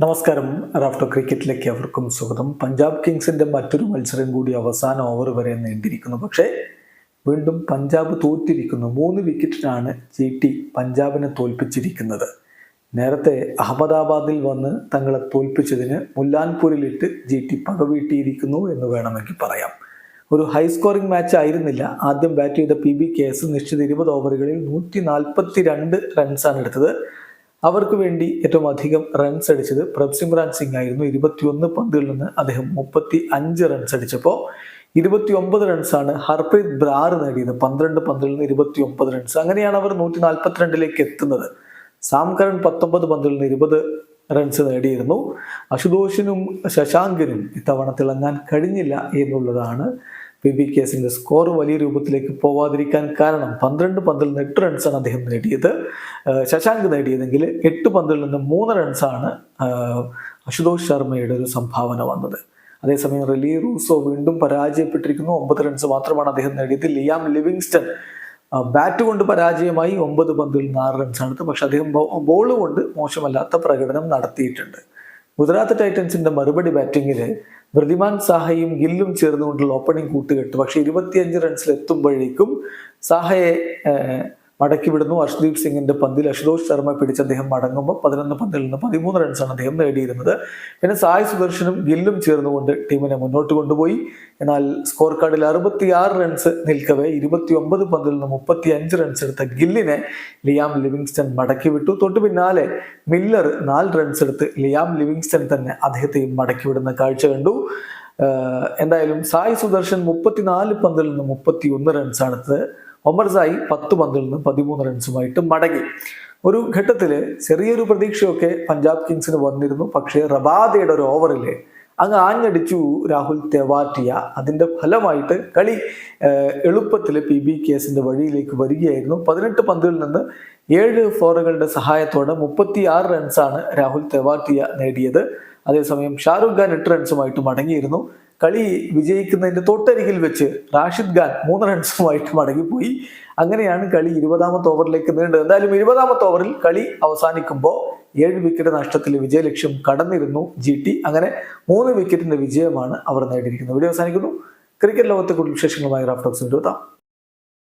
നമസ്കാരം. റാഫ്റ്റോ ക്രിക്കറ്റിലേക്ക് അവർക്കും സ്വാഗതം. പഞ്ചാബ് കിങ്സിന്റെ മറ്റൊരു മത്സരം കൂടി അവസാന ഓവർ വരെ നീണ്ടിരിക്കുന്നു. പക്ഷേ വീണ്ടും പഞ്ചാബ് തോറ്റിരിക്കുന്നു. മൂന്ന് വിക്കറ്റിനാണ് ജി ടി പഞ്ചാബിനെ തോൽപ്പിച്ചിരിക്കുന്നത്. നേരത്തെ അഹമ്മദാബാദിൽ വന്ന് തങ്ങളെ തോൽപ്പിച്ചതിന് മുല്ലാൻപൂരിലിട്ട് ജി ടി പകവീട്ടിയിരിക്കുന്നു എന്ന് വേണമെങ്കിൽ പറയാം. ഒരു ഹൈ സ്കോറിംഗ് മാച്ച് ആയിരുന്നില്ല. ആദ്യം ബാറ്റ് ചെയ്ത പി ബി കേസ് നിശ്ചിത ഇരുപത് ഓവറുകളിൽ നൂറ്റി നാൽപ്പത്തി രണ്ട് റൺസാണ് എടുത്തത്. അവർക്ക് വേണ്ടി ഏറ്റവും അധികം റൺസ് അടിച്ചത് പ്രഭ്സിമ്രാൻ സിംഗ് ആയിരുന്നു. ഇരുപത്തിയൊന്ന് പന്തുകളിൽ നിന്ന് അദ്ദേഹം മുപ്പത്തി അഞ്ച് റൺസ് അടിച്ചപ്പോൾ ഇരുപത്തി ഒമ്പത് റൺസാണ് ഹർപ്രീത് ബ്രാർ നേടിയത്. പന്ത്രണ്ട് പന്തുകളിൽ നിന്ന് ഇരുപത്തി ഒമ്പത് റൺസ് അങ്ങനെയാണ് അവർ നൂറ്റി നാൽപ്പത്തിരണ്ടിലേക്ക് എത്തുന്നത് സാംകരൺ പത്തൊമ്പത് പന്തുകളിൽ നിന്ന് ഇരുപത് റൺസ് നേടിയിരുന്നു. അശുതോഷിനും ശശാങ്കനും ഇത്തവണ തിളങ്ങാൻ കഴിഞ്ഞില്ല എന്നുള്ളതാണ് പി ബി കേസിന്റെ സ്കോർ വലിയ രൂപത്തിലേക്ക് പോവാതിരിക്കാൻ കാരണം പന്ത്രണ്ട് പന്തിൽ നിന്ന് എട്ട് റൺസാണ് അദ്ദേഹം നേടിയത്. ശശാങ്ക് നേടിയതെങ്കിൽ എട്ട് പന്തിൽ നിന്ന് മൂന്ന് റൺസാണ് അശുതോഷ് ശർമ്മയുടെ ഒരു സംഭാവന വന്നത്. അതേസമയം റിലി റൂസോ വീണ്ടും പരാജയപ്പെട്ടിരിക്കുന്നു. ഒമ്പത് റൺസ് മാത്രമാണ് അദ്ദേഹം നേടിയത്. ലിയാം ലിവിങ്സ്റ്റൺ ബാറ്റ് കൊണ്ട് പരാജയമായി ഒമ്പത് പന്തിൽ നിന്ന് ആറ് റൺസാണ് എടുത്തത്. പക്ഷെ അദ്ദേഹം ബോൾ കൊണ്ട് മോശമല്ലാത്ത പ്രകടനം നടത്തിയിട്ടുണ്ട്. ഗുജറാത്ത് ടൈറ്റൻസിന്റെ മറുപടി ബാറ്റിങ്ങിൽ വൃതിമാൻ സാഹയും ഗില്ലും ചേർന്നുകൊണ്ടുള്ള ഓപ്പണിംഗ് കൂട്ടുകെട്ട്. പക്ഷേ ഇരുപത്തിയഞ്ച് റൺസിൽ എത്തുമ്പോഴേക്കും സാഹയെ മടക്കി വിടുന്നു. അർഷ്ദീപ് സിംഗിന്റെ പന്തിൽ അശുതോഷ് ശർമ്മ പിടിച്ച് അദ്ദേഹം മടങ്ങുമ്പോൾ പതിനൊന്ന് പന്തിൽ നിന്ന് പതിമൂന്ന് റൺസാണ് അദ്ദേഹം നേടിയിരുന്നത്. പിന്നെ സായ് സുദർശനും ഗില്ലും ചേർന്നുകൊണ്ട് ടീമിനെ മുന്നോട്ട് കൊണ്ടുപോയി. എന്നാൽ സ്കോർ കാർഡിൽ അറുപത്തിയാറ് റൺസ് നിൽക്കവേ ഇരുപത്തി ഒമ്പത് പന്തിൽ നിന്ന് മുപ്പത്തി അഞ്ച് റൺസ് എടുത്ത ഗില്ലിനെ ലിയാം ലിവിങ്സ്റ്റൺ മടക്കി വിട്ടു. തൊട്ടു പിന്നാലെ മില്ലർ നാല് റൺസ് എടുത്ത് ലിയാം ലിവിങ്സ്റ്റൺ തന്നെ അദ്ദേഹത്തെയും മടക്കി വിടുന്ന കാഴ്ച കണ്ടു. എന്തായാലും സായ് സുദർശൻ മുപ്പത്തിനാല് പന്തിൽ നിന്ന് മുപ്പത്തി ഒന്ന് റൺസ് എടുത്തത്. ഒമർ സായി പത്ത് പന്തിൽ നിന്ന് പതിമൂന്ന് റൺസുമായിട്ട് മടങ്ങി. ഒരു ഘട്ടത്തിൽ ചെറിയൊരു പ്രതീക്ഷയൊക്കെ പഞ്ചാബ് കിങ്സിന് വന്നിരുന്നു. പക്ഷേ റബാദയുടെ ഒരു ഓവറിൽ അങ്ങ് ആഞ്ഞടിച്ചു രാഹുൽ തെവാറ്റിയ. അതിന്റെ ഫലമായിട്ട് കളി എളുപ്പത്തിൽ പി ബി കേസിന്റെ വഴിയിലേക്ക് വരികയായിരുന്നു. പതിനെട്ട് പന്തുകളിൽ നിന്ന് ഏഴ് ഫോറുകളുടെ സഹായത്തോടെ മുപ്പത്തി ആറ് റൺസാണ് രാഹുൽ തെവാറ്റിയ നേടിയത്. അതേസമയം ഷാറുഖ് ഖാൻ എട്ട് റൺസുമായിട്ട് മടങ്ങിയിരുന്നു. കളി വിജയിക്കുന്നതിന്റെ തൊട്ടരികിൽ വെച്ച് റാഷിദ് ഖാൻ മൂന്ന് റൺസുമായിട്ട് മടങ്ങിപ്പോയി. അങ്ങനെയാണ് കളി ഇരുപതാമത്തെ ഓവറിലേക്ക് നീണ്ടത്. എന്തായാലും ഇരുപതാമത്തെ ഓവറിൽ കളി അവസാനിക്കുമ്പോൾ ഏഴ് വിക്കറ്റ് നഷ്ടത്തിൽ വിജയലക്ഷ്യം കടന്നിരുന്നു ജി ടി. അങ്ങനെ മൂന്ന് വിക്കറ്റിന്റെ വിജയമാണ് അവർ നേടിയിരിക്കുന്നത്. ഇവിടെ അവസാനിക്കുന്നു. ക്രിക്കറ്റ് ലോകത്തെ കൂടുതൽ വിശേഷങ്ങളുമായി റാഫ്റ്റോക്സ് എത്താം